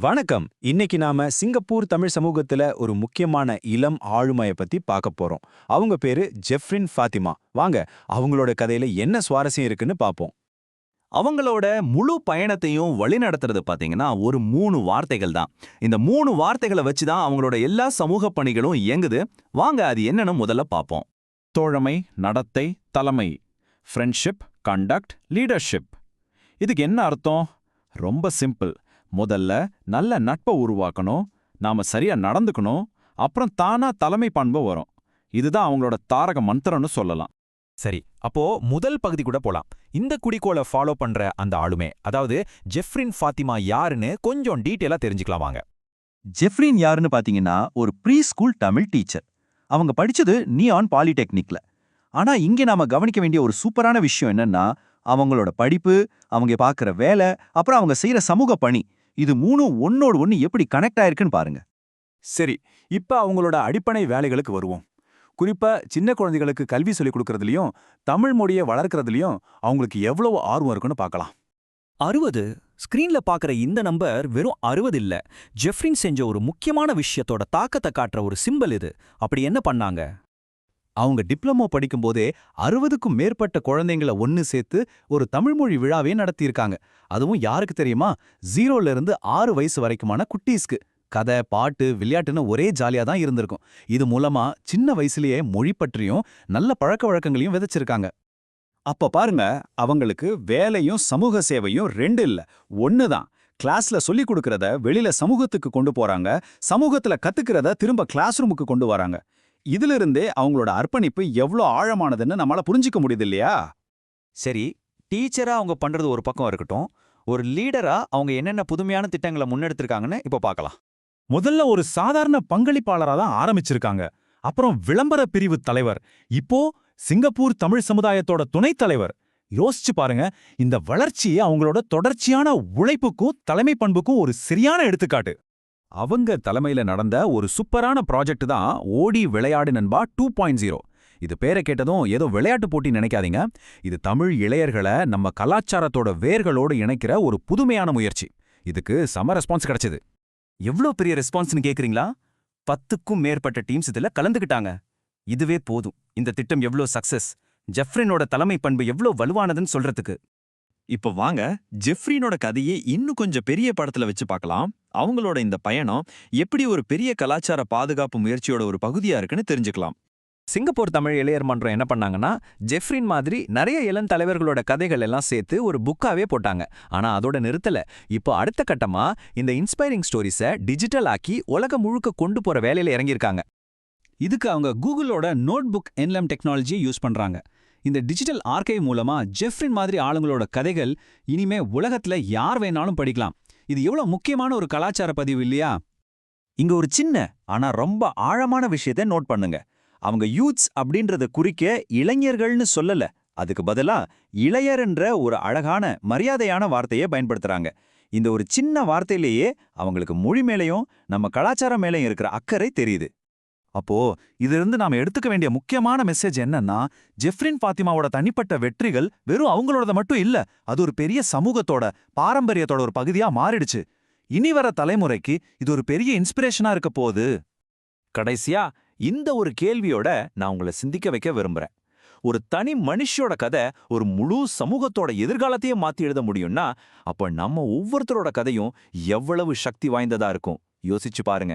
வணக்கம். இன்னைக்கு நாம சிங்கப்பூர் தமிழ் சமூகத்துல ஒரு முக்கியமான இளம் ஆளுமைய பத்தி பார்க்க போறோம். அவங்க பேரு ஜெஃப்ரின் ஃபாத்திமா. வாங்க அவங்களோட கதையில என்ன சுவாரஸ்யம் இருக்குன்னு பார்ப்போம். அவங்களோட முழு பயணத்தையும் வழிநடத்துறது பாத்தீங்கன்னா ஒரு மூணு வார்த்தைகள் தான். இந்த மூணு வார்த்தைகளை வச்சு தான் அவங்களோட எல்லா சமூக பணிகளும் இயங்குது. வாங்க அது என்னன்னு முதல்ல பார்ப்போம். தோழமை நடத்தை தலைமை. ஃப்ரெண்ட்ஷிப் கண்டக்ட் லீடர்ஷிப் இதுக்கு என்ன அர்த்தம்? ரொம்ப சிம்பிள். முதல்ல நல்ல நட்பை உருவாக்கணும் நாம சரியா நடந்துக்கணும் அப்புறம் தானா தலைமை பண்பு வரும். இதுதான் அவங்களோட தாரக மந்திரம்னு சொல்லலாம். சரி அப்போ முதல் பகுதி கூட போலாம். இந்த குறிக்கோளை ஃபாலோ பண்ற அந்த ஆளுமே அதாவது ஜெஃப்ரின் ஃபாத்திமா யாருன்னு கொஞ்சம் டீட்டெயிலா தெரிஞ்சுக்கலாம் வாங்க. ஜெஃப்ரின் யாருன்னு பாத்தீங்கன்னா ஒரு ப்ரீ ஸ்கூல் தமிழ் டீச்சர் அவங்க படிச்சது நியான் பாலிடெக்னிக்ல ஆனா இங்க நாம கவனிக்க வேண்டிய ஒரு சூப்பரான விஷயம் என்னன்னா அவங்களோட படிப்பு அவங்க பார்க்குற வேலை அப்புறம் அவங்க செய்யற சமூக பணி. இது மூணும் ஒன்னோடு ஒன்னு எப்படி கனெக்ட் ஆயிருக்குன்னு பாருங்க. சரி இப்ப அவங்களோட அடிப்படை வேலைகளுக்கு வருவோம். குறிப்பா சின்ன குழந்தைகளுக்கு கல்வி சொல்லிக் கொடுக்கறதுலயும் தமிழ் மொழியை வளர்க்கறதுலயும் அவங்களுக்கு எவ்வளவு ஆர்வம் இருக்குன்னு பார்க்கலாம். அறுபது? ஸ்கிரீன்ல பாக்குற இந்த நம்பர் வெறும் அறுபது இல்ல. ஜெஃப்ரின் செஞ்ச ஒரு முக்கியமான விஷயத்தோட தாக்கத்தை காட்டுற ஒரு சிம்பல் இது. அப்படி என்ன பண்ணாங்க? அவங்க டிப்ளமோ படிக்கும்போதே அறுபதுக்கும் மேற்பட்ட குழந்தைங்கள ஒன்னு சேர்த்து ஒரு தமிழ்மொழி விழாவே நடத்தியிருக்காங்க. அதுவும் யாருக்கு தெரியுமா? ஜீரோல இருந்து ஆறு வயசு வரைக்குமான குட்டீஸ்க்கு. கதை பாட்டு விளையாட்டுன்னு ஒரே ஜாலியா தான் இருந்திருக்கும். இது மூலமா சின்ன வயசுலயே மொழி பற்றியும் நல்ல பழக்க வழக்கங்களையும் விதைச்சிருக்காங்க. அப்ப பாருங்க அவங்களுக்கு வேலையும் சமூக சேவையும் ரெண்டு இல்ல ஒன்னு தான். கிளாஸ்ல சொல்லி கொடுக்கறத வெளியில சமூகத்துக்கு கொண்டு போறாங்க. சமூகத்துல கத்துக்கிறத திரும்ப கிளாஸ் ரூமுக்கு கொண்டு வராங்க. இதுல இருந்தே அவங்களோட அர்ப்பணிப்பு எவ்வளோ ஆழமானதுன்னு நம்மளால புரிஞ்சுக்க முடியுது இல்லையா சரி டீச்சரா அவங்க பண்றது ஒரு பக்கம் இருக்கட்டும். ஒரு லீடரா அவங்க என்னென்ன புதுமையான திட்டங்களை முன்னெடுத்திருக்காங்கன்னு இப்போ பார்க்கலாம். முதல்ல ஒரு சாதாரண பங்களிப்பாளரா தான் ஆரம்பிச்சிருக்காங்க. அப்புறம் விளம்பர பிரிவு தலைவர். இப்போ சிங்கப்பூர் தமிழ் சமுதாயத்தோட துணைத் தலைவர். யோசிச்சு பாருங்க இந்த வளர்ச்சியே அவங்களோட தொடர்ச்சியான உழைப்புக்கும் தலைமை பண்புக்கும் ஒரு சரியான எடுத்துக்காட்டு. அவங்க தலைமையில நடந்த ஒரு சூப்பரான ப்ராஜெக்ட் தான் ஓடி விளையாடு நண்பா டூ பாயிண்ட் ஜீரோ இது பேரை கேட்டதும் ஏதோ விளையாட்டு போட்டி நினைக்காதீங்க. இது தமிழ் இளையர்களை நம்ம கலாச்சாரத்தோட வேர்களோடு இணைக்கிற ஒரு புதுமையான முயற்சி. இதுக்கு சம ரெஸ்பான்ஸ் கிடைச்சது. எவ்வளோ பெரிய ரெஸ்பான்ஸ்னு கேட்குறீங்களா பத்துக்கும் மேற்பட்ட டீம்ஸ் இதுல கலந்துக்கிட்டாங்க. இதுவே போதும். இந்த திட்டம் எவ்வளோ சக்சஸ் ஜெஃப்ரினோட தலைமை பண்பு எவ்வளோ வலுவானதுன்னு சொல்றதுக்கு. இப்போ வாங்க ஜெஃப்ரினோட கதையை இன்னும் கொஞ்சம் பெரிய படத்துல வச்சு பார்க்கலாம். அவங்களோட இந்த பயணம் எப்படி ஒரு பெரிய கலாச்சார பாதுகாப்பு முயற்சியோட ஒரு பகுதியா இருக்குன்னு தெரிஞ்சுக்கலாம். சிங்கப்பூர் தமிழ் இளையர் மன்றம் என்ன பண்ணாங்கன்னா ஜெஃப்ரின் மாதிரி நிறைய இளம் தலைவர்களோட கதைகள் எல்லாம் சேர்த்து ஒரு புக்காவே போட்டாங்க. ஆனா அதோட நிறுத்தல. இப்போ அடுத்த கட்டமா இந்த இன்ஸ்பைரிங் ஸ்டோரிஸை டிஜிட்டல் ஆக்கி உலகம் முழுக்க கொண்டு போற வேலையில இறங்கியிருக்காங்க. இதுக்கு அவங்க கூகுளோட நோட் புக் என்லம் டெக்னாலஜியை யூஸ் பண்றாங்க. இந்த டிஜிட்டல் ஆர்கைவ் மூலமா ஜெஃப்ரின் மாதிரி ஆளுங்களோட கதைகள் இனிமே உலகத்துல யார் வேணாலும் படிக்கலாம். இது எவ்வளவு முக்கியமான ஒரு கலாச்சார பதிவு இல்லையா? இங்க ஒரு சின்ன ஆனா ரொம்ப ஆழமான விஷயத்தை நோட் பண்ணுங்க. அவங்க யூத்ஸ் அப்படின்றத குறிக்க இளைஞர்கள்னு சொல்லல. அதுக்கு பதிலா இளையர்ன்ற ஒரு அழகான மரியாதையான வார்த்தையை பயன்படுத்துறாங்க. இந்த ஒரு சின்ன வார்த்தையிலேயே அவங்களுக்கு மொழி மேலையும் நம்ம கலாச்சாரம் மேலையும் இருக்கிற அக்கறை தெரியுது. அப்போ இதிலிருந்து நாம எடுத்துக்க வேண்டிய முக்கியமான மெசேஜ் என்னன்னா ஜெஃப்ரின் பாத்திமாவோட தனிப்பட்ட வெற்றிகள் வெறும் அவங்களோட மட்டும் இல்ல அது ஒரு பெரிய சமூகத்தோட பாரம்பரியத்தோட ஒரு பகுதியா மாறிடுச்சு. இனி வர தலைமுறைக்கு இது ஒரு பெரிய இன்ஸ்பிரேஷனா இருக்க போகுது. கடைசியா இந்த ஒரு கேள்வியோட நான் உங்களை சிந்திக்க வைக்க விரும்புறேன். ஒரு தனி மனுஷியோட கதை ஒரு முழு சமூகத்தோட எதிர்காலத்தையே மாத்தி எழுத முடியும்னா அப்ப நம்ம ஒவ்வொருத்தரோட கதையும் எவ்வளவு சக்தி வாய்ந்ததா இருக்கும்? யோசிச்சு பாருங்க.